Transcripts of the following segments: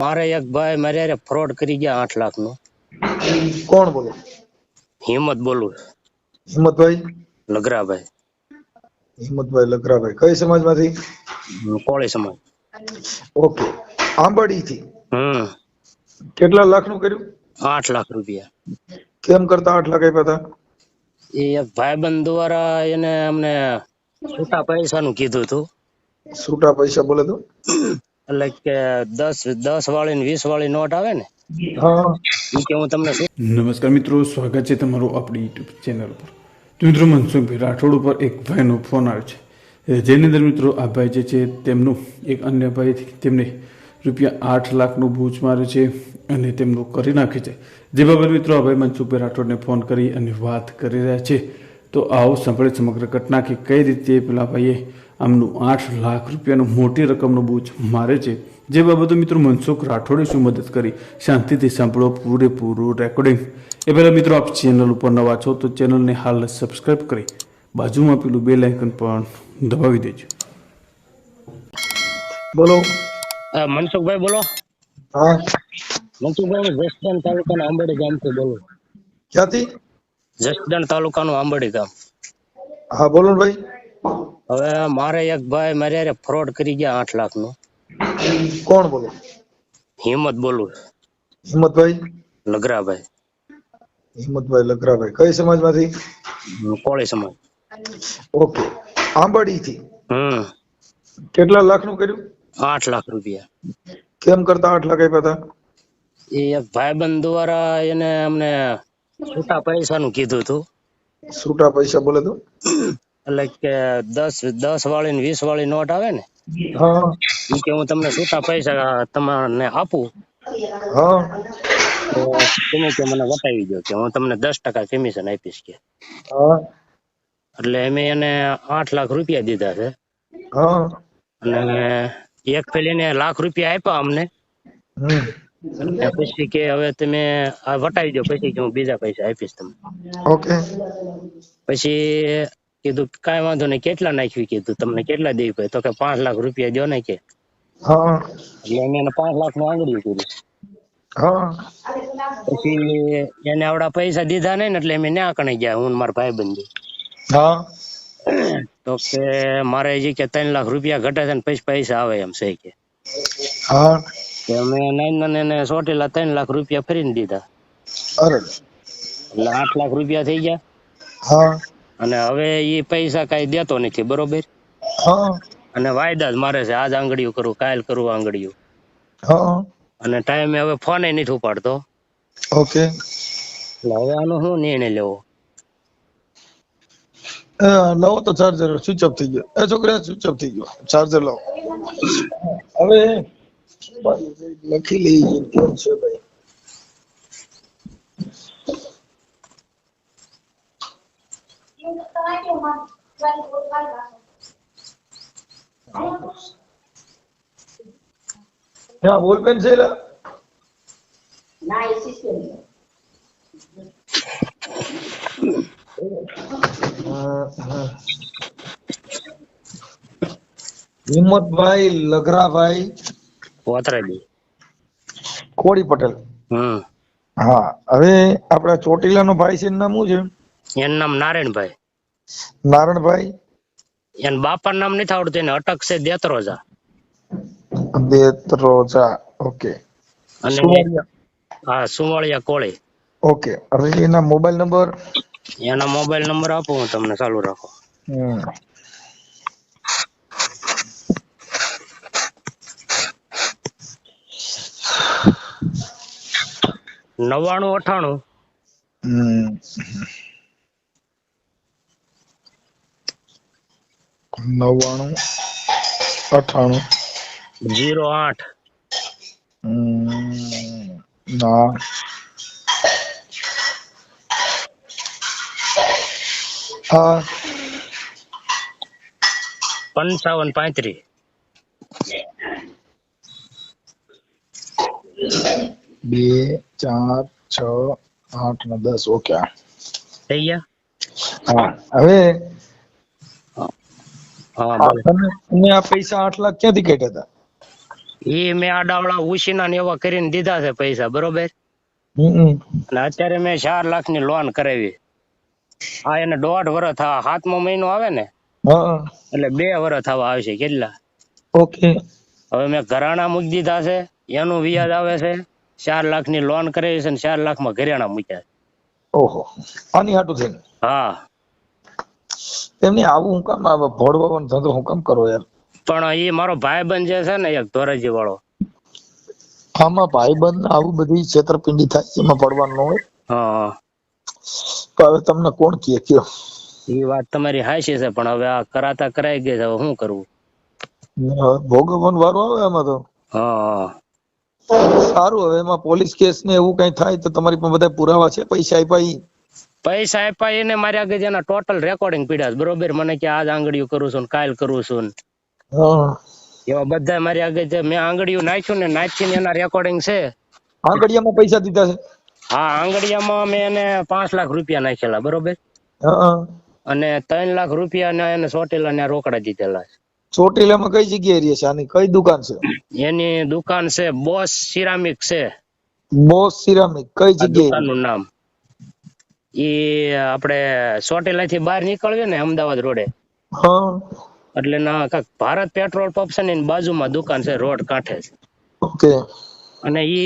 મારે એક ભાઈ મારે ફ્રોડ કરી ગયા આઠ લાખનું કોણ બોલો? હિંમત બોલું. હિંમતભાઈ? લગરાભાઈ. હિંમતભાઈ લગરાભાઈ. કઈ સમાજમાંથી? કોળી સમાજ. ઓકે. આંબાડી થી હમ. કેટલા લાખનું કર્યું? આઠ લાખ રૂપિયા. કેમ કરતા આઠ લાખ આપ્યા હતા? એ એક ભાઈબંધ દ્વારા એને અમને છૂટા પૈસા નું કીધું હતું. છૂટા પૈસા બોલે તો? એટલે કે દસ દસ વાળી ને વીસ વાળી નોટ આવે ને કે હું તમને નમસ્કાર મિત્રો સ્વાગત છે તમારું આપણી યુટ્યુબ ચેનલ પર તો મિત્રો મનસુખભાઈ રાઠોડ ઉપર એક ભાઈનો ફોન આવે છે. જેની અંદર મિત્રો આ ભાઈ જે છે તેમનું એક અન્ય ભાઈ તેમને રૂપિયા આઠ લાખનું બૂચ મારે છે અને તેમનું કરી નાખે છે. જે બાબત મિત્રો આ ભાઈ મનસુખભાઈ રાઠોડને ફોન કરી અને વાત કરી રહ્યા છે. તો આવો સાંભળે સમગ્ર ઘટના કે કઈ રીતે પેલા ભાઈએ આમનું આઠ લાખ રૂપિયાનું મોટી રકમનો બોજ મારે છે. જે બાબતો મિત્રો મનસુખ રાઠોડે શું મદદ કરી? શાંતિથી સાંભળો પૂરેપૂરું રેકોર્ડિંગ એ પહેલાં મિત્રો આપ ચેનલ ઉપર નવા છો તો ચેનલને હાલ સબસ્ક્રાઈબ કરી બાજુમાં પેલું બે લાઇકન પણ દબાવી દેજો. બોલો. મનસુખભાઈ બોલો. હા. મનસુખભાઈ જસદણ તાલુકાના આંબરડી ગામથી બોલો. ક્યાંથી? જસદણ તાલુકાનું આંબડી ગામ. હા બોલો ને ભાઈ. હવે મારે એક ભાઈ મારે ફ્રોડ કરી ગયા આઠ લાખનું કોણ બોલો? હિંમત બોલું. હિંમતભાઈ? લગરાભાઈ. હિંમતભાઈ લગરાભાઈ. કઈ સમાજમાંથી? કોળી સમાજ. ઓકે. આંબાડી થી હમ. કેટલા લાખનું કર્યું? આઠ લાખ રૂપિયા. કેમ કરતા આઠ લાખ આપ્યા હતા? એ એક ભાઈબંધ દ્વારા એને અમને છૂટા પૈસા નું કીધું હતું. છૂટા પૈસા બોલે તો? એટલે કે દસ દસ વાળી ને વીસ વાળી નોટ આવે ને હા. કે હું તમને છૂટા પૈસા તમને આપું. તો તમે કે મને વટાવી દો કે હું તમને દસ ટકા કમિશન આપીશ કે. એટલે અમે એને આઠ લાખ રૂપિયા દીધા છે. અને એક ફેલીને લાખ રૂપિયા આપ્યા અમને. પછી કે હવે તમે આ વટાવી દો પછી કે હું બીજા પૈસા આપીશ તમને. ઓકે. પછી કીધું કાંઈ વાંધો નહીં કેટલા નાખ્યું? કીધું તમને કેટલા દેવી પડે તો કે પાંચ લાખ રૂપિયા દો ને કે. એટલે એને પાંચ લાખનું આંગળીયું કર્યું. પછી એને આવડા પૈસા દીધા નહીં એટલે અમે ન્યા કણે ગયા હું મારા ભાઈ બંધી તો કે મારે જે કે ત્રણ લાખ રૂપિયા ઘટે છે ને પછી પૈસા આવે એમ છે કે. અમે નાઈન એને સોટેલા ત્રણ લાખ રૂપિયા ફરીને દીધા. એટલે આઠ લાખ રૂપિયા થઈ ગયા. હા. અને હવે એ પૈસા કઈ દેતો નથી બરોબર? અને વાયદા જ મારે છે આજ આંગળીયું કરું કાલ કરું આંગળીયું હા. અને ટાઈમે હવે ફોન નથી ઉપાડતો. ઓકે. એટલે હવે આનો શું નિર્ણય લેવો? લાવો તો ચાર્જર સ્વિચ ઓફ થઈ ગયો. એ છોકરા સ્વિચ ઓફ થઈ ગયો. ચાર્જર લાવો હવે લખી લઈએ કેમ છે ભાઈ? હા બોલ પેન છે એલા? હા, હા. હિંમતભાઈ લગરાભાઈ કોતરાજી કોડી પટેલ. હમ. હા હવે આપડા ચોટીલાનો ભાઈ છે નામ શું છે? એનું નામ નારાયણભાઈ. નારણભાઈ? એન બાપા નામ નથી આવડતું એને અટક છે દેતરોજા. દેતરોજા ઓકે. અને હા સુવાળિયા કોળી. ઓકે. એના મોબાઈલ નંબર? એના મોબાઈલ નંબર આપો હું તમને ચાલુ રાખો. નવ્વાણું અઠાણું. નવ્વાણું અઠાણું જીરો આઠ. ના. હા. પંચાવન પાંત્રીસ. બે ચાર છ આઠ ને દસ. ઓકે. થઈ ગયા? હા. હવે તમે આ પૈસા આઠ લાખ ક્યાંથી કાઢ્યા હતા? એ મેં આડાવડા ઉછીના ને એવા કરીને દીધા છે પૈસા બરોબર? અને અત્યારે મેં ચાર લાખની લોન કરાવી. હા એને દોઢ વર્ષ થવા સાતમો મહિનો આવે ને એટલે બે વર્ષ થવા આવશે કેટલા? ઓકે. હવે મેં ઘરાણા મૂકી દીધા છે એનું વ્યાજ આવે છે ચાર લાખની લોન કરાવી છે ને ચાર લાખમાં ઘરેણા મૂક્યા ઓહો. આની હાટું થઈને? હા. એમને આવું હું કામ આવે ભોળવાનો ધંધો હું કામ કરો યાર. પણ એ મારો ભાઈબંધ જે છે ને એક ધોરાજી વાળો. આમાં ભાઈબંધ આવું બધી છેતરપિંડી થાય એમાં પડવાનું હોય. હા. તો હવે તમને કોણ કહે કયો? એ વાત તમારી હાશી છે પણ હવે આ કરાતા કરાઈ ગઈ છે હવે શું કરવું ભોગવન વારો આવે એમાં તો. હા. સારું હવે એમાં પોલીસ કેસ ને એવું કઈ થાય તો તમારી પણ બધા પુરાવા છે પૈસા આપ્યા પૈસા આપ્યા એને મારી આગળ જેના ટોટલ રેકોર્ડિંગ પીડ્યા બરોબર? મને કે આજ આંગળીઓ કરું છું કાલ કરું છું એવા બધા મારી આગળ જે મેં આંગળીઓ નાખ્યું ને નાખીને એના રેકોર્ડિંગ છે. આંગળીયામાં પૈસા દીધા છે? હા આંગળીયામાં મેં એને પાંચ લાખ રૂપિયા નાખેલા બરોબર? હા અને ત્રણ લાખ રૂપિયા ને એને ચોટેલા ને રોકડા દીધેલા છે. ચોટીલામાં કઈ જગ્યાએ રહે છે? આની કઈ દુકાન છે? એની દુકાન છે બોસ સિરામિક છે. બોસ સિરામિક કઈ જગ્યાએ? દુકાનનું નામ. ઈ આપણે સોટેલા થી બહાર નીકળ્યો ને અમદાવાદ રોડે. એટલે ના કાક ભારત પેટ્રોલ પંપ છે ને એની બાજુમાં દુકાન છે રોડ કાંઠે છે. ઓકે. અને એ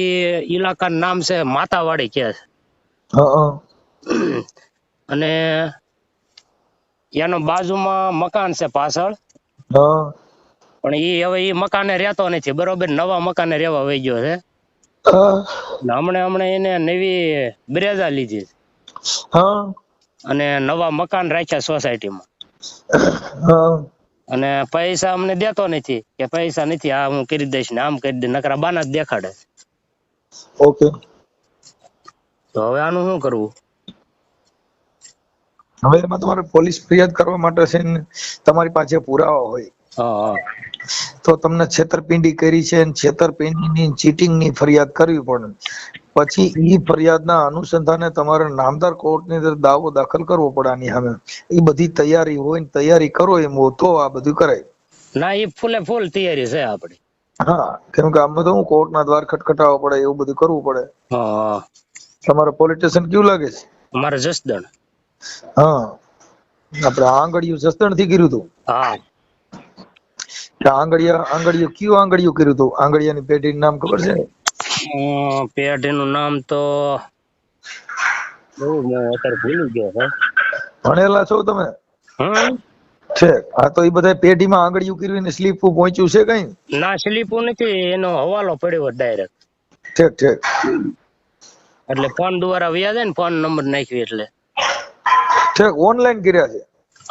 ઇલાકાનું નામ છે માતાવાડી કે. છે અને એનો બાજુમાં મકાન છે પાછળ. પણ ઈ હવે એ મકાને રહેતો નથી બરોબર? નવા મકાને રહેવા વહી ગયો છે. હમણે હમણે એને નવી બ્રેઝા લીધી છે. હા. અને નવા મકાન રાખ્યા સોસાયટીમાં અને પૈસા અમને દેતો નથી. કે પૈસા નથી આ હું કરી દઈશ ને આમ કરી દે નકરા બાના જ દેખાડે ઓકે. તો હવે આનું શું કરવું? હવે એમાં તમારે પોલીસ ફરિયાદ કરવા માટે છે ને તમારી પાસે પુરાવા હોય. તો તમને છેતરપિંડી કરી છે અને છેતરપિંડીની ચીટિંગની ફરિયાદ કરવી પડે. પછી ઈ ફરિયાદના અનુસંધાને તમારે નામદાર કોર્ટની અંદર દાવો દાખલ કરવો પડે આની સામે. એ બધી તૈયારી હોય ને તૈયારી કરો એમ હોય તો આ બધું કરાય. ના એ ફૂલે ફૂલ તૈયારી છે આપડી. હા કેમ કે આમાં તો હું કોર્ટના દ્વાર ખટખટાવવા પડે એવું બધું કરવું પડે. હા તમારે પોલીસ કેવું લાગે છે? અમારે જસદણ. હા. આપણે આંગળીયું જસદણથી કર્યું હતું. હા. આંગળીયા આંગળીયું કયું આંગળીયું કર્યું હતું આંગળીયાની પેઢીનું નામ ખબર છે? પેઢી પેઢીનું નામ તો બહુ મેં અત્યારે ભૂલી ગયો છે ભણેલા છો તમે? છે. આ તો એ બધા પેઢીમાં આંગળીયું કર્યું ને સ્લીપ પહોંચ્યું છે કઈ? ના સ્લીપું નથી એનો હવાલો પડ્યો ડાયરેક્ટ ઠીક ઠીક. એટલે ફોન દ્વારા વ્યાજ ને ફોન નંબર નાખ્યો એટલે. ઠીક ઓનલાઈન કર્યા છે?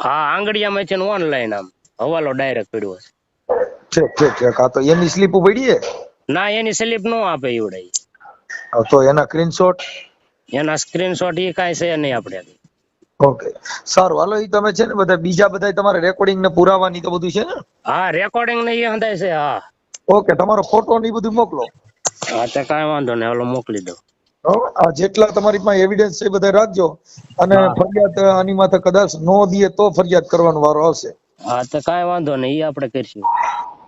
હા આંગળીયામાંથી ઓનલાઈન આમ. હવાલો ડાયરેક્ટ પડ્યો છે. ઠીક ઠીક ઠીક આ તો એની સ્લીપ પડી છે? ના એની સ્લીપ નો આપે એવડે હા, તો એના સ્ક્રીનશોટ એના સ્ક્રીનશોટ એ કાઈ છે નહીં આપણે ઓકે સારું હાલો ઈ તમે છે ને બધા બીજા બધા તમારે રેકોર્ડિંગ ને પુરાવાની તો બધું છે ને? હા રેકોર્ડિંગ ને એ હંધાય છે હા. ઓકે તમારો ફોટો ને બધું મોકલો. હા તો કાઈ વાંધો નહીં હાલો મોકલી દો આ જેટલા તમારી પાસે એવિડન્સ છે બધા રાખજો. અને ફરિયાદ આની માથે કદાચ નો દે તો ફરિયાદ કરવાનો વારો આવશે. હા તો કાઈ વાંધો નહીં એ આપણે કરીશું.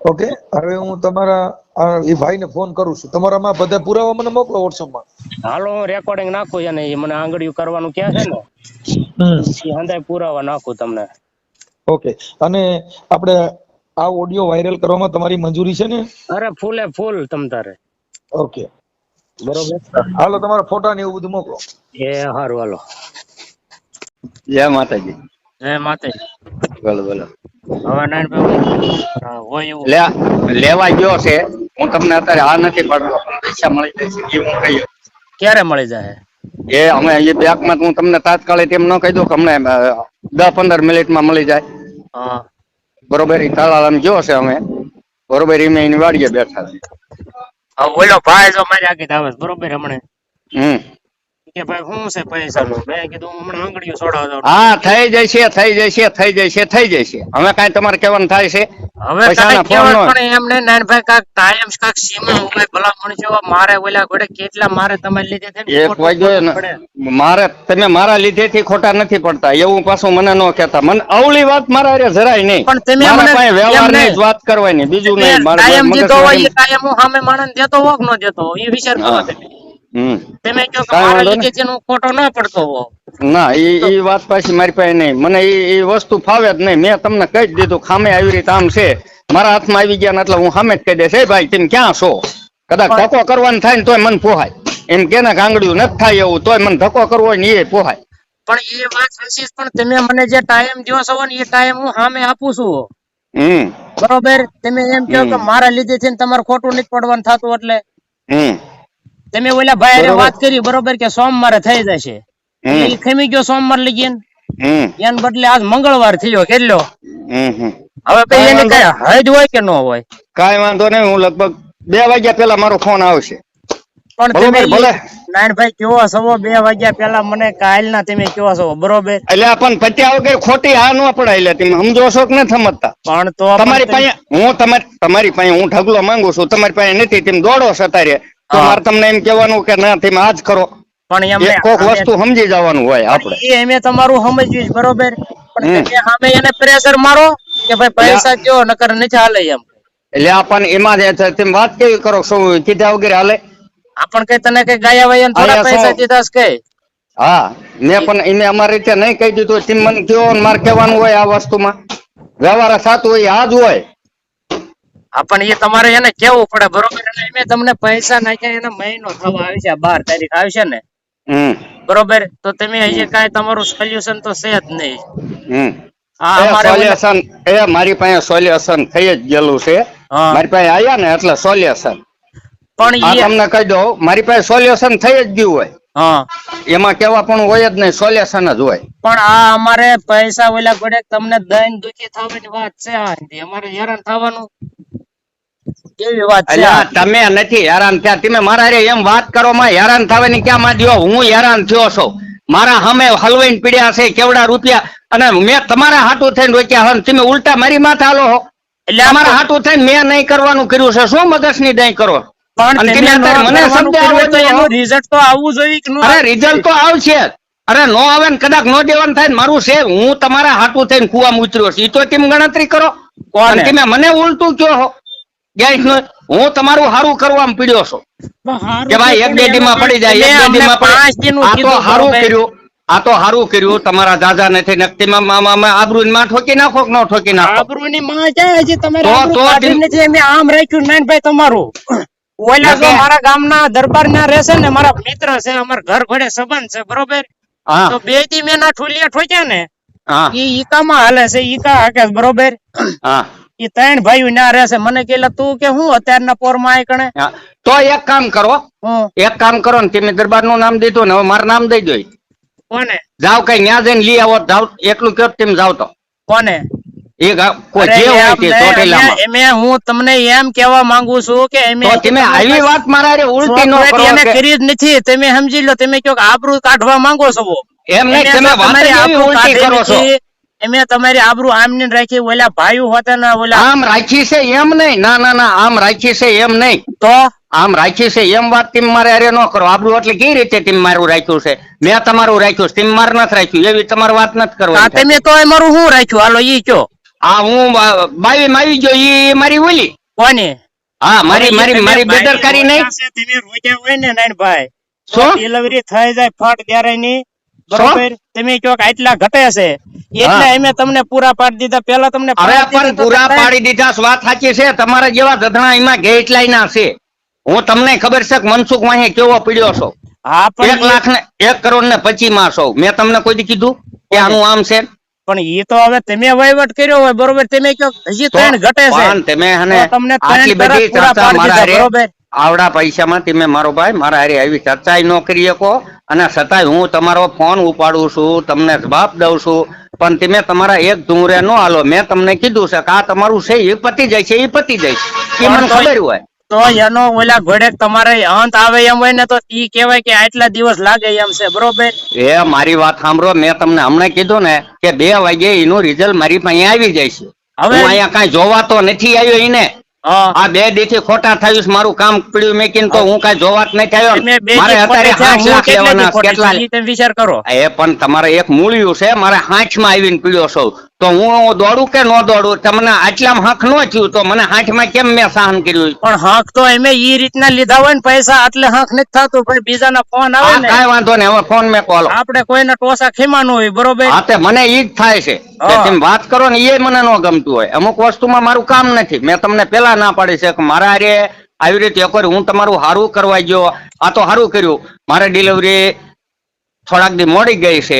ઓકે હવે હું તમારા આ એ ભાઈને ફોન કરું છું. તમારામાં બધા પુરાવા મને મોકલો વોટ્સઅપમાં હાલો હું રેકોર્ડિંગ નાખું અને એ મને આંગળીયું કરવાનું કે છે ને? એ હંધાય પુરાવા નાખું તમને. ઓકે અને આપણે આ ઓડિયો વાયરલ કરવામાં તમારી મંજૂરી છે ને? અરે ફૂલે ફૂલ તમ તારે. ઓકે બરોબર? હાલો તમારા ફોટા ને એવું બધું મોકલો. એ હારું હાલો. જય માતાજી. માતાજી બોલો બોલો. લેવા ગયો છે. હું તમને અત્યારે આ નથી પાડતો. પૈસા મળી જશે એ હું કહી ક્યારે મળી જાય? એ અમે એ બેંકમાં હું તમને તાત્કાલિક એમ ન કહી દઉં કે અમને દસ પંદર મિનિટમાં મળી જાય. બરોબર એ તાલાળામાં ગયો છે અમે. બરોબર એ એની વાડીએ બેઠા છે. હા ઓલો ભાઈ જો મારી આગળ આવે બરોબર હમણે. હમ. કે ભાઈ શું છે પૈસાનું મેં કીધું હમણાં આંગળીઓ છોડાવતો હા થઈ જશે થઈ જશે થઈ જશે થઈ જશે. હવે કાંઈ તમારે કહેવાનું થાય છે? હવે પૈસાના કાંઈ કહેવત ફોન પણ એમ નાનભાઈ કાંઈક ટાઈમ કાંઈક સીમા હોય ભલામણ જેવા મારે ઓલા ઘોડે કેટલા મારે લીધે છે એક વાગ્યો મારે તમે મારા લીધેથી ખોટા નથી પડતા. એવું પાછું મને ન કહેતા. મને અવળી વાત મારા જરાય નહીં. પણ તમે મને નહીં. જ વાત કરવાની બીજું નહીં. મારે કાયમ દીધો હોય કાયમ હું સામે માણસ દેતો હોક ન દેતો એ વિચાર કરો તમે. તમે કહો કે મારા લીધે જેનો ખોટો ન પડતો હો. ના એ એ વાત પાછી મારી પાસે નહીં. મને એ એ વસ્તુ ફાવે જ નહીં. મેં તમને કહી જ દીધું ખામે આવી રીતે આમ છે. મારા હાથમાં આવી ગયા એટલે હું સામે જ કહી દઈશ "એ ભાઈ તમે ક્યાં છો? કદાચ ધક્કો કરવાનો થાય ને તોય મને પોહાય. એમ કે ને કાંગડિયું નથી થાય એવું તોય મને ધક્કો કરવો હોય ને એ પોહાય. પણ એ વાત સાચી પણ તમે મને જે ટાઈમ દો છો ને એ ટાઈમ હું સામે આપું છું. હમ. બરોબર? તમે એમ કહો કે મારા લીધે છે ને તમારે ખોટું નથી પડવાનું થતું એટલે. હમ. તમે ઓલા ભાઈ અરે વાત કરી બરોબર કે સોમવારે થઈ જશે. એ ખમી ગયો સોમવાર લગીન? એને બદલે આજ મંગળવાર થયો કેટલો? હવે કઈ એને કઈ હદ હોય કે ન હોય? કાંઈ વાંધો નહીં હું લગભગ બે વાગ્યા પેલા મારો ફોન આવશે. પણ તમે. નાનભાઈ કેવો છો બે વાગ્યા પેલા મને કાલના તમે કેવો છો બરોબર? એટલે પણ પત્યા વગર ખોટી આ ન પડાય એટલે તમે સમજો છો કે ન સમજતા? પણ તો તમારી પાસે હું તમારી તમારી પાસે હું ઢગલો માંગુ છું. તમારી પાસે નથી તેમ દોડો સતારે તો. મારે તમને એમ કહેવાનું કે ના તમે આ જ કરો પણ એમ કોક વસ્તુ સમજી જવાનું હોય આપણે. એ એમે તમારું સમજ્યું બરોબર? પણ સામે એને પ્રેશર મારો કે ભાઈ પૈસા દો નકર નથી હાલે એમ. એટલે આપણને એમાં જ તમે વાત કેવી કરો શું કીધા વગેરે હાલે? આપણ કઈ તને કઈ ગાયા વયન થોડા પૈસા? દીધા કઈ હા મેં પણ એને અમારી રીતે નહીં કહી દીધું. તેમ મને કયો મારે કહેવાનું હોય આ વસ્તુમાં. વ્યવહાર સાચું હોય આ જ હોય. પણ એ તમારે એને કેવું પડે બરોબર? એને તમને પૈસા નાખ્યા એને મહિનો થવા આવશે બાર તારીખ આવશે ને? બરોબર? તો તમે અહીંયા કાંઈ તમારું સોલ્યુશન તો છે જ નહીં. હમ. હા એ અમારે ઓલા- સોલ્યુશન એ મારી પાસે સોલ્યુશન થઈ જ ગયેલું છે. મારી પાસે આયા ને એટલે સોલ્યુશન પણ તમને કહી દઉં મારી પાસે સોલ્યુશન થઈ જ ગયું હોય. હા. એમાં કેવા પણ હોય જ નહીં સોલ્યુશન જ હોય. પણ આ અમારે પૈસા ઓલા ગોડે તમને દઈને દુખી થવાની વાત છે અમારે હેરાન થવાનું. કેવી વાત છે? એટલે આ? આ તમે નથી હેરાન થયા. તમે મારા હારે એમ વાત કરો માં હેરાન થવાની ક્યાં માં દ્યો હું હેરાન થયો છું. મારા સામે હલવાઈને પીડ્યા છે કેવડા રૂપિયા? અને મેં તમારા હાટું થઈને રોક્યા હન. તમે ઉલટા મારી માથે હાલો હો. એટલે આ હાટું થઈને મેં નહીં કરવાનું કર્યું છે. શું મગજની દહીં કરો? રિઝલ્ટ તો આવવું જોઈએ અરે રિઝલ્ટ તો આવશે. અરે નો આવે ને કદાચ નો દેવાનું થાય ને મારું છે. હું તમારા હાટું થઈને કુવામાં ઉતર્યો છું. એ તો કેમ ગણતરી કરો? તમે મને ઉલટું કયો હો નો તમારું હારું કરવા પીડ્યો છું. કે ભાઈ એક દીમાં પડી જાય એક દીમાં પડી આ તો હારું કર્યું આ તો હારું કર્યું તમારા દાદા નથી નક્તીમાં મામા આબરૂ માં ઠોકી નાખો કે ન ઠોકી નાખો? આબરૂની માં જાય હજી તમારે આબરૂ આમ રાખ્યું નાનભાઈ તમારું. ઓલા જો. મારા ગામના દરબાર ના રહેશે ને મારા મિત્ર છે અમાર ઘર ઘડે સંબંધ છે બરોબર? હા. તો બે દી મેં ના ઠોલિયા ઠોક્યા ને હા. ઈ ઈકામાં હાલે છે ઈકા હાકે બરોબર? હા. ઈ ત્રણ ભાઈઓ ના રહેશે મને કે તું કે હું અત્યારના પોરમાં આય કણે. તો એક કામ કરો. એક કામ કરો ને તમે દરબારનું નામ દીધું ને હવે મારું નામ દઈ દો કોને? જાવ કઈ ન્યા જઈને લઈ આવો. જાવ એકલું કયો તમે જાવ તો. કોને? એ હું તમને એમ કેવા માંગુ છું કે તમે આવી વાત મારા ઉલટી નો ચોકલેટ કરો એને કે- કરી નથી. તમે સમજી લો તમે કહો કે આબરૂ કાઢવા માંગો છો. એમ નહીં, તમે વાત ઉલટી કરો છો. એમે તમારી આબરૂ આમ ને રાખી ઓલા ભાઈ હોતા ના ઓલા આમ રાખી છે એમ નહીં. ના ના ના આમ રાખી છે એમ નહીં. તો? આમ રાખી છે એમ વાત તમે મારે અરે ન કરો. આબરૂ એટલે કઈ રીતે તમે મારું રાખ્યું છે? મેં તમારું રાખ્યું છે. માર નથી રાખ્યું. એવી તમારે વાત નથી કરવાની. તમે તો મારું શું રાખ્યું? હાલો ઈ કયો. આ હું બાવી માવી આવી ગયો ઈ મારી ઓલી. કોની? હા મારી મારી મારી બેદરકારી નહીં. તમે રોક્યા હોય ને નાનભાઈ શું? ડિલિવરી થઈ જાય ફટ ત્યારે ની બરોબર? તમે કહો કે આટલા ઘટે છે. એટલે અમે તમને પૂરા પાડી દીધા. પેલા તમને અરે પણ પૂરા પાડી દીધા વાત સાચી છે. તમારા જેવા ધધણા એમાં ગેટ લાઈના છે. હું તમને ખબર છે કે મનસુખ વાહે કેવો પીડ્યો છો? હા એક પણ લાખ ને એક કરોડ ને પચી માં છો. મેં તમને કોઈ કીધું કે આનું આમ છે? પણ એ તો હવે તમે વહીવટ કર્યો હોય બરોબર? તમે કયો હજી ત્રણ ઘટે છે. તમે તમને ત્રણ બરોબર? આવડા પૈસામાં તમે મારો ભાઈ મારા હારે આવી ચર્ચા ન કરી શકો અને છતાંય હું તમારો ફોન ઉપાડું છું તમને જવાબ દઉં છું. પણ તમે તમારા એક ધુમરે ન હાલો મેં તમને કીધું છે કે આ તમારું છે એ પતી જાય છે એ પતી જાય છે. એ મને ખબર હોય. તો એનો ઓલા ઘોડે તમારે અંત આવે એમ હોય ને તો ઈ કહેવાય કે આટલા દિવસ લાગે એમ છે બરોબર? એ મારી વાત સાંભળો મેં તમને હમણાં કીધું ને કે બે વાગે એનું રિઝલ્ટ મારી પાસે આવી જાય છે. હવે- અહીંયા કઈ જોવા તો નથી આવ્યો એને આ બે દીથી ખોટા થયું મારું કામ પડ્યું મેકીને તો હું. કઈ જોવા જ થયો. મારે અત્યારે હું લાખ લેવાના કેટલા વિચાર કરો. એ પણ તમારે એક મૂળ્યું છે મારે હાંચમાં આવીને પીડ્યો છો. તો હું દોડું કે ન દોડું? તમને આટલા હક ન થયું તો મને હાથમાં કેમ મેં સહન કર્યું? પણ હક તો એમે ઈ રીતના લીધા હોય ને પૈસા એટલે હક નથી થતું ભાઈ બીજાના ફોન આવે ને. કાંઈ વાંધો ને હવે ફોન મેં કોલો. આપણે કોઈને ટોસા ખીમાનું હોય બરોબર? હા તે મને ઈ જ થાય છે. તમે વાત કરો ને એ મને ન ગમતું હોય. અમુક વસ્તુમાં મારું કામ નથી. મેં તમને પેલા ના પાડી છે કે મારા રે આવી રીતે એકવાર હું તમારું હારું કરવા ગયો. આ તો હારું કર્યું. મારે ડિલિવરી થોડાક દી મોડી ગઈ છે.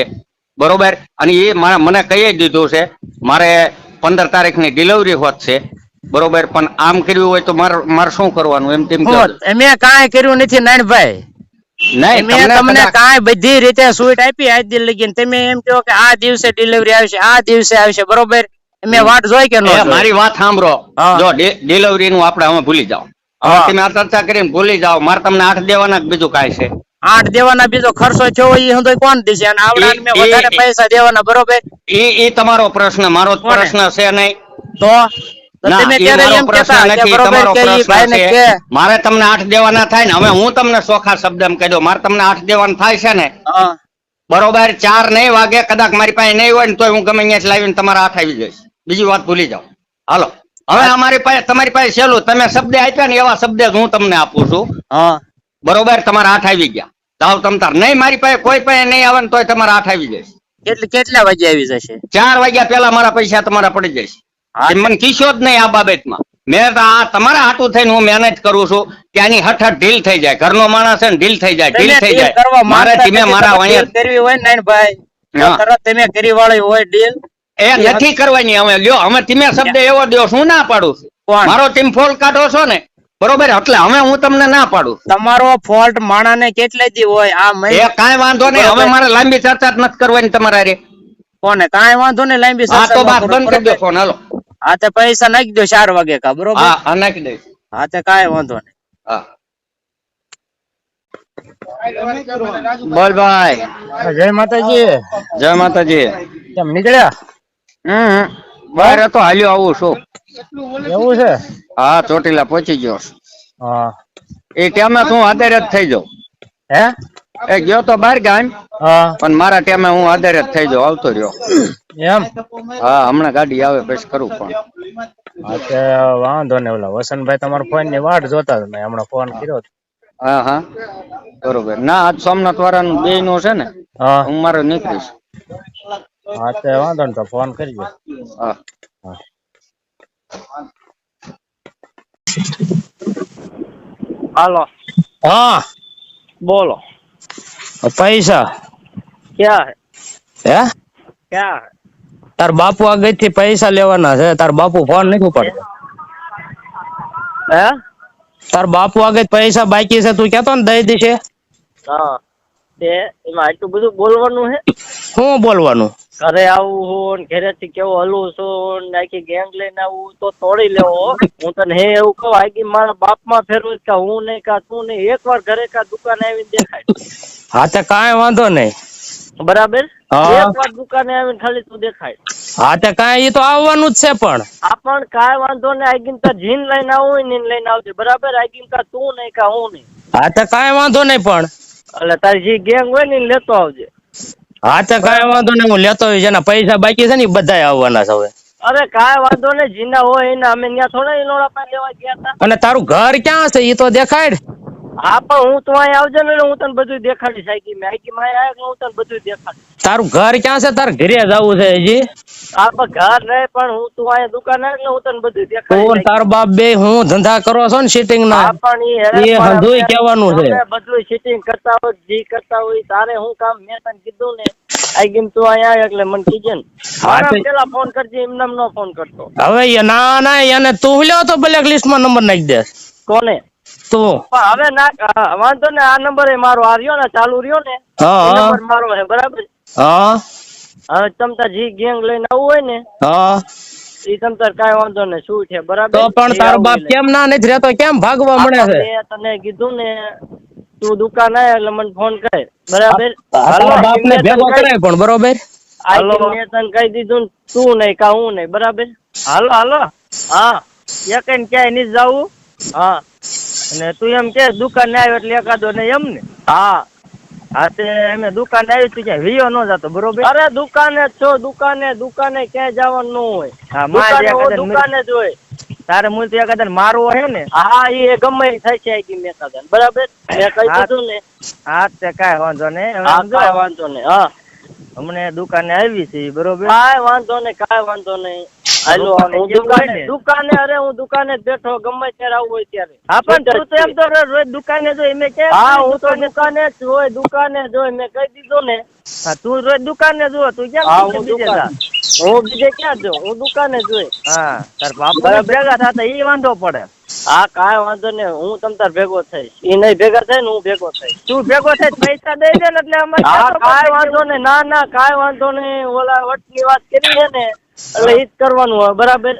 બરોબર? અને એ મને કહી દીધું છે મારે પંદર તારીખની ડિલિવરી હોત છે બરોબર? પણ આમ કર્યું હોય તો મારે મારે શું કરવાનું? એમ તેમ કહો. કઈ કર્યું નથી નાનભાઈ. નહીં મેં તમને કાંઈ બધી રીતે સુવિધા આપી આજ દિલ લગીને. તમે એમ કહો કે આ દિવસે ડિલિવરી આવશે આ દિવસે આવશે બરોબર? મેં વાટ જોઈ કે મારી વાત સાંભળો. જો ડિલિવરી નું આપણે હવે ભૂલી જાઓ. તમે આ ચર્ચા કરીને ભૂલી જાઓ. મારે તમને આઠ દેવાના બીજું કાંઈ છે. આઠ દેવાના બીજો ખર્ચો થયો એ હું કોણ દેશે? અને આવડાને મેં વધારે પૈસા દેવાના બરોબર? ઈ ઈ તમારો પ્રશ્ન મારો પ્રશ્ન છે નહીં. તો? તો મારો તમને આઠ દેવાના થાય ને હવે હું તમને ચોખા શબ્દ કહી દઉં મારે તમને આઠ દેવાના થાય છે ને બરોબર ચાર નહીં વાગે કદાચ મારી પાસે નહીં હોય ને તોય હું ગમે અહીંયા લાવીને તમારા હાથ આવી જઈશ. બીજી વાત ભૂલી જાઓ. હાલો. હવે અમારી પાસે તમારી પાસે સેલું તમે શબ્દ આપ્યા ને એવા શબ્દ હું તમને આપું છું. હા. બરોબર તમારા હાથ આવી ગયા. જાઓ તમતાર નહીં મારી પાસે કોઈ પાસે નહીં આવે ને તોય તમારા હાથ આવી જશે. એટલે કેટલા વાગે આવી જશે? ચાર વાગ્યા પહેલા મારા પૈસા તમારા પડી જશે. મને કીશો જ નહીં આ બાબતમાં. મેં તો આ તમારા હાટું થઈને હું મહેનત કરું છું કે આની હઠ ઢીલ થઈ જાય. ઘરનો માણસ છે ને ઢીલ થઈ જાય ઢીલ થઈ જાય. મારે ધીમે મારા વાણિયા કરવી હોય ને ભાઈ. તરત તમે કરી વાળી હોય ડીલ એ નથી કરવાની અમે લ્યો અમે ધીમે શબ્દ એવો દો શું ના પાડું છું. મારો ટીમ ફોલ કાઢો છો ને બરોબર એટલે હવે હું તમને ના પાડું. તમારો ફોલ્ટ માણાને કેટલે દી હોય? આ એ કાઈ વાંધો નહીં હવે મારે લાંબી ચર્ચા જ નથી કરવાની તમારા રે કોને? કાઈ વાંધો નહીં લાંબી હા તો બાત બંધ કરી દો ફોન હાલો. હા તે પૈસા નાખી દો ચાર વાગે કા બરોબર? હા નાખી દઈશ. હા તે કાઈ વાંધો નહીં. હા. બોલ ભાઈ. જય માતાજી. જય માતાજી. કેમ નીકળ્યા? હમ. બહાર હતો હાલ્યો આવું છું. એવું છે? હા ચોટીલા પહોંચી ગયો. હા. એ ટાઈમે તો હું આધારે જ થઈ જાઉં હે? એ ગયો તો બાર ગામ હા. પણ મારા ટાઈમે હું આધારે જ થઈ જાઉં આવતો રહ્યો. એમ? હા હમણાં ગાડી આવે પછી કરું પણ હા વાંધો નહીં ઓલા વસંતભાઈ તમારો ફોનની વાટ જોતા હતા મેં હમણાં ફોન કર્યો હા હા. બરોબર. ના આજ સોમનાથ વાળાનું બે નું છે ને હા. હું મારો નીકળીશ. હા તે વાંધો નહીં તો ફોન કરજો. હા. હાલો. હા. બોલો. પૈસા. ક્યાં હે? ક્યાં તાર બાપુ આગળથી પૈસા લેવાના છે. તાર બાપુ ફોન નથી ઉપાડતો. હે? તાર બાપુ આગળ પૈસા બાકી છે તું કેતો ને દઈ દેશે હા. તે એમાં આટલું બધું બોલવાનું છે શું બોલવાનું? ઘરે આવું હું ઘરેથી કેવો હલવું છું આખી ગેંગ લઈને આવું તો તોડી લેવો હું. તને હે એવું કહું આખી મારા બાપમાં ફેરવું કે હું નહીં કા તું નહીં. એકવાર ઘરે કા દુકાને આવીને દેખાય. હા તો કાંઈ વાંધો નહીં. બરાબર? એક એકવાર દુકાને આવીને ખાલી તું દેખાય. હા તો કાંઈ એ તો આવવાનું જ છે પણ. આ પણ કાંઈ વાંધો નહીં. આગીન તો જીન લઈને આવું હોય ને લઈને આવજે. બરાબર? આગીન કા તું નહીં કા હું નહીં. હા તો કાંઈ વાંધો નહીં પણ. એટલે તારી જે ગેંગ હોય ને લેતો આવજે. હા તો કાંઈ વાંધો નહીં હું લેતો આવીશ જેના પૈસા બાકી છે ને બધા આવવાના છે હવે. અરે કાંઈ વાંધો નહીં જીના હોય એના અમે ત્યાં થોડા ઇલોડા પાસે લેવા ગયા હતા. અને તારું ઘર ક્યાં છે? ઈ તો દેખાડ હા પણ હું તો અહીં આવજે ને હું તને બધું દેખાડીશ. આઈકી મેં આઈકી માં આવ્યા હું તને બધું દેખાડીશ. તારું ઘર ક્યાં છે? તાર ઘરે જવું છે હજી. પણ ઘર પણ હું તું અહીંયા દુકાન એટલે હું તને બધું તું તાર બાપ બે હું ધંધા કરો છો ને સિટિંગ ના? પણ એ હંધુય કહેવાનું છે. બધું સિટિંગ કરતા હોય જી કરતા હોય તારે હું કામ મેં તને કીધું ને આઈકી તું અહીંયા એટલે મને કીજે ને. હા પેલા ફોન કરજે એમ નો ફોન કરતો. હવે ના ના એને તું લ્યો તો બ્લેક લિસ્ટમાં નંબર નાખી દે. કોને? તું. હવે ના વાંધો ને આ નંબર એ મારો આ રહ્યો ને ચાલુ રહ્યો ને નંબર મારો બરાબર? હા. હવે તમતા જી ગેંગ લઈને આવવું હોય ને હા. ઈ તમ કાઈ વાંધો નહીં શું છે બરાબર? તો પણ તારો બાપ કેમ ના નથી રહેતો? કેમ ભાગવા મળે છે? તને કીધું ને તું દુકાન આય એટલે મને ફોન કર બરાબર? હાલો બાપ ને ભેગો કરાય પણ બરોબર? હાલો. મેં તને કહી દીધું ને તું નહીં કા હું નહીં બરાબર? હાલો હાલો. હા. એક ક્યાંય નહીં જવું. હા. અને તું એમ કે દુકાને આવ્યો એટલે એકાદો ને એમ ને? હા. હા તે અમે દુકાને આવી તું ક્યાંય વિયો ન જતો બરોબર? અરે દુકાને જ છો દુકાને દુકાને ક્યાંય જવાનું ન હોય. હા દુકાને દુકાને જ હોય. તારે મૂળ તો એકાદા મારવો હે ને? હા એ ગમે થઈ છે કે મેં બરાબર? મેં કહી દીધું ને. હા તે કાંઈ વાંધો નહીં કાંઈ વાંધો નહીં હા. હમણે દુકાને આવી છે બરોબર? કાંઈ વાંધો નહીં કાંઈ વાંધો નહીં. હાલો હું દુકાને દુકાને અરે હું દુકાને જ બેઠો ગમે ત્યારે આવું હોય ત્યારે. હા પણ તું તો એમ તો રોજ દુકાને જો મેં કે હા હું તો દુકાને જ હોય દુકાને જ હોય મેં કહી દીધું ને. હા તું રોજ દુકાને જો તું કેમ બીજે જા. હું બીજે ક્યાં જો હું દુકાને જ હોય. હા તાર બાપા ભેગા થતા ઈ વાંધો પડે. હા કાંઈ વાંધો નહીં. હું તમ તાર ભેગો થઈશ. એ નહીં ભેગા થાય ને હું ભેગો થઈશ. તું ભેગો થઈ પૈસા દઈ દે ને એટલે અમે હા કાંઈ વાંધો નહીં. ના ના કાંઈ વાંધો નહીં. ઓલા વટની વાત કરી છે ને એટલે ઈ જ કરવાનું હોય. બરાબર?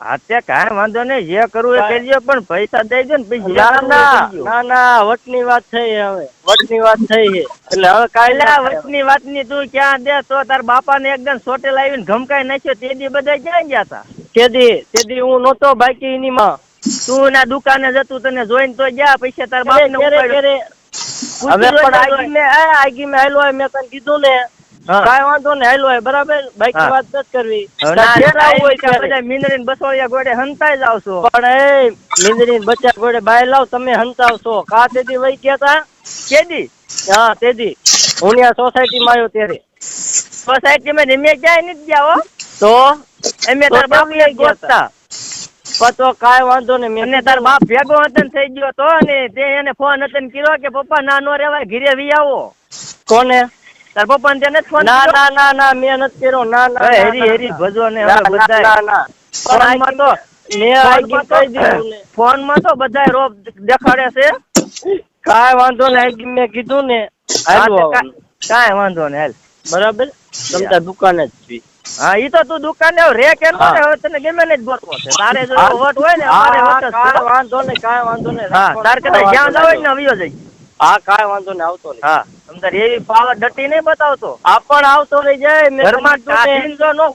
હા તે કાંઈ વાંધો નહીં. જે કરવું એ કરજો પણ પૈસા દઈ દે ને પછી ના ના. ના ના વટની વાત થઈ હવે. વટની વાત થઈ છે. એટલે હવે કાલે વટની વાતની તું ક્યાં દે તો તાર બાપા ને એકદમ સોટે લાવીને ધમકાઈ નાખ્યો. તે દી બધા ક્યાં ગયા હતા તેદી તેદી હું નહોતો બાકી એની માં. તું ના દુકાને જતું તને જોઈને તો ગયા પૈસા તાર બાપ ને હવે પણ આગી મે આગી મે હાલો મે તને કીધું ને કાઈ વાંધો ને હાલો બરાબર? બાકી વાત નથી કરવી. બધા મીંદડી બસોળિયા ગોડે હંતાઈ જાવ છો. પણ એ મિંદરી બચ્ચા ગોડે બાય લાવ તમે હંતાવશો કા તેદી વહી ગયા તા? કેદી હા તેદી. હું સોસાયટી માં આવ્યો ત્યારે. સોસાયટી માં અમે જાય નથી ગયા હો? તો? એમ તાર બાપ ગોતતા? પણ તો વાંધો ને મેં તાર બાપ ભેગો હતો થઈ ગયો તો ને તે એને ફોન હતો ને કર્યો કે પપ્પા ના નો રેવાય ઘીરે વી આવો. કોને? તાર પપ્પા ને તેને ફોન ના ના ના ના મેં નથી કર્યો. ના ના હેરી હેરી ભજો ને હવે બધા ના ના. ફોનમાં તો ફોનમાં તો બધા રોપ દેખાડે છે. કાય વાંધો નહીં આગી મેં કીધું ને. કાય વાંધો ને હાલ. બરાબર? તમે તાર દુકાને જ છી હા ઈ તો તું દુકાને રે કે નો રે હવે તને ગમે ને જ ગોતવો છે. તારે જો વટ હોય ને અમારે વટ કાય વાંધો નહીં કાય વાંધો નહીં હા તાર કે જ્યાં જાવ ને આવ્યો જઈ હા કાય વાંધો નહીં આવતો ને હા. તાર એવી પાવર ડટી નહીં બતાવતો. આ પણ આવતો રહી જાય ઘરમાં જો નો